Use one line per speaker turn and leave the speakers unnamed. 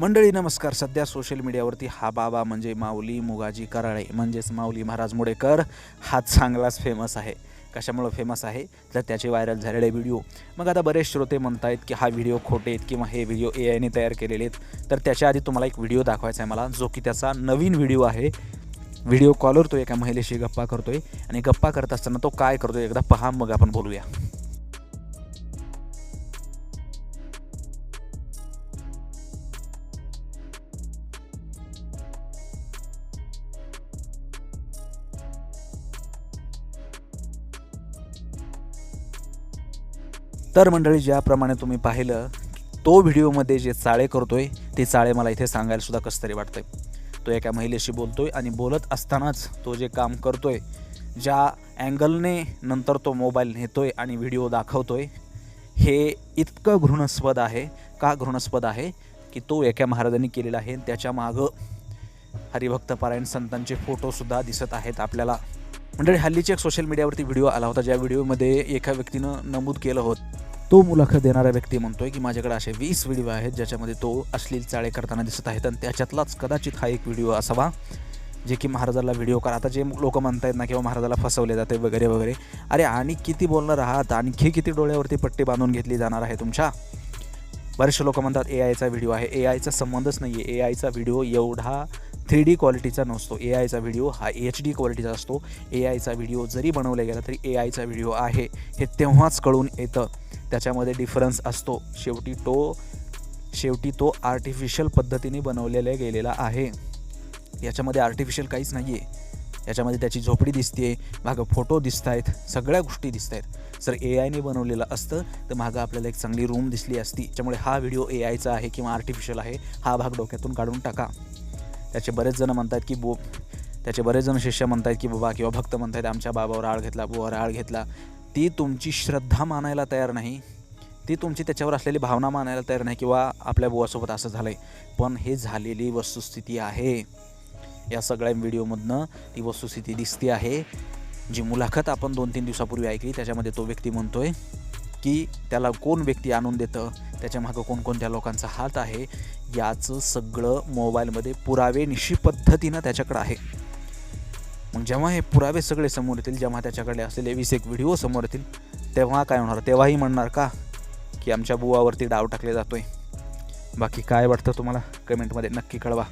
मंडळी नमस्कार. सध्या सोशल मीडियावरती हा बाबा म्हणजे माऊली मुगाजी कराळे म्हणजेच माऊली महाराज मुडेकर हा चांगलाच फेमस आहे. कशामुळं फेमस आहे? तर त्याचे व्हायरल झालेले व्हिडिओ मग आता बरेच श्रोते म्हणतायत की हा व्हिडिओ खोटे आहेत किंवा हे व्हिडिओ ए आयने तयार केलेले आहेत. तर त्याच्या आधी तुम्हाला एक व्हिडिओ दाखवायचा आहे मला जो की त्याचा नवीन व्हिडिओ आहे. व्हिडिओ कॉलवर तो एका महिलेशी गप्पा करतोय आणि गप्पा करत असताना तो काय करतोय एकदा पहा मग आपण बोलूया. तर मंडळी ज्याप्रमाणे तुम्ही पाहिलं तो व्हिडिओमध्ये जे चाळे करतोय ते चाळे मला इथे सांगायला सुद्धा कसं तरी वाटतंय. तो एका महिलेशी बोलतोय आणि बोलत असतानाच तो जे काम करतोय ज्या अँगलने नंतर तो मोबाईल नेतोय आणि व्हिडिओ दाखवतोय हे इतकं घृणास्पद आहे का घृणास्पद आहे की तो एका महाराजांनी केलेला आहे त्याच्या मागं हरिभक्तपरायण संतांचे फोटोसुद्धा दिसत आहेत आपल्याला. म्हणजे हल्लीची एक सोशल मीडियावरती व्हिडिओ आला होता ज्या व्हिडिओमध्ये एका व्यक्तीनं नमूद केलं होतं. तो मुलाखत देणारा व्यक्ती म्हणतोय की माझ्याकडे असे वीस व्हिडिओ आहेत ज्याच्यामध्ये तो अश्लील चाळे करताना दिसत आहेत आणि त्याच्यातलाच कदाचित हा एक व्हिडिओ असावा जे की महाराजाला व्हिडिओ करा. आता जे लोक म्हणतायत ना किंवा महाराजाला फसवले जाते वगैरे वगैरे. अरे आणि किती बोलणार आहात आणखी किती डोळ्यावरती पट्टी बांधून घेतली जाणार आहे तुमच्या? बरेचसे लोक म्हणतात ए आयचा व्हिडिओ आहे. ए आयचा संबंधच नाही आहे ए आयचा व्हिडिओ एवढा थ्री डी क्वालिटीचा नसतो. ए आयचा व्हिडिओ हा एच डी क्वालिटीचा असतो. ए आयचा व्हिडिओ जरी बनवला गेला तरी ए आयचा व्हिडिओ आहे. हे तेव्हाच कळून येतं. त्याच्यामध्ये डिफरन्स असतो. शेवटी तो शेवटी तो आर्टिफिशियल पद्धतीने बनवलेला गेलेला आहे. याच्यामध्ये आर्टिफिशियल काहीच नाही आहे याच्यामध्ये त्याची झोपडी दिसते मागं फोटो दिसत आहेत सगळ्या गोष्टी दिसत आहेत जर ए आयने बनवलेलं असतं तर मागं आपल्याला एक चांगली रूम दिसली असती. त्यामुळे हा व्हिडिओ ए आयचा आहे किंवा आर्टिफिशियल आहे हा भाग डोक्यातून काढून टाका. त्याचे बरेच जण म्हणतात की बो त्याचे बरेच जण शिष्य म्हणतात की बाबा किंवा भक्त म्हणतात आमच्या बाबावर आळ घेतला बुवावर आळ घेतला. ती तुमची श्रद्धा मानायला तयार नाही. ती तुमची त्याच्यावर असलेली भावना मानायला तयार नाही किंवा आपल्या बुवासोबत असं झालं आहे पण हे झालेली वस्तुस्थिती आहे. या सगळ्या व्हिडिओमधनं ती वस्तुस्थिती दिसते आहे. जी मुलाखत आपण दोन तीन दिवसापूर्वी ऐकली त्याच्यामध्ये तो व्यक्ती म्हणतोय की त्याला कोण व्यक्ती आणून देतं? त्याच्यामागं कोणकोणत्या लोकांचा हात आहे? याचं सगळं मोबाईलमध्ये पुरावे निशी पद्धतीनं त्याच्याकडं आहे. मग जेव्हा हे पुरावे सगळे समोर येतील जेव्हा त्याच्याकडे असलेले वीस एक व्हिडिओ समोर येतील तेव्हा काय होणार? तेव्हाही म्हणणार का की आमच्या बुवावरती डाव टाकले जातोय? बाकी काय वाटतं तुम्हाला? कमेंटमध्ये नक्की कळवा.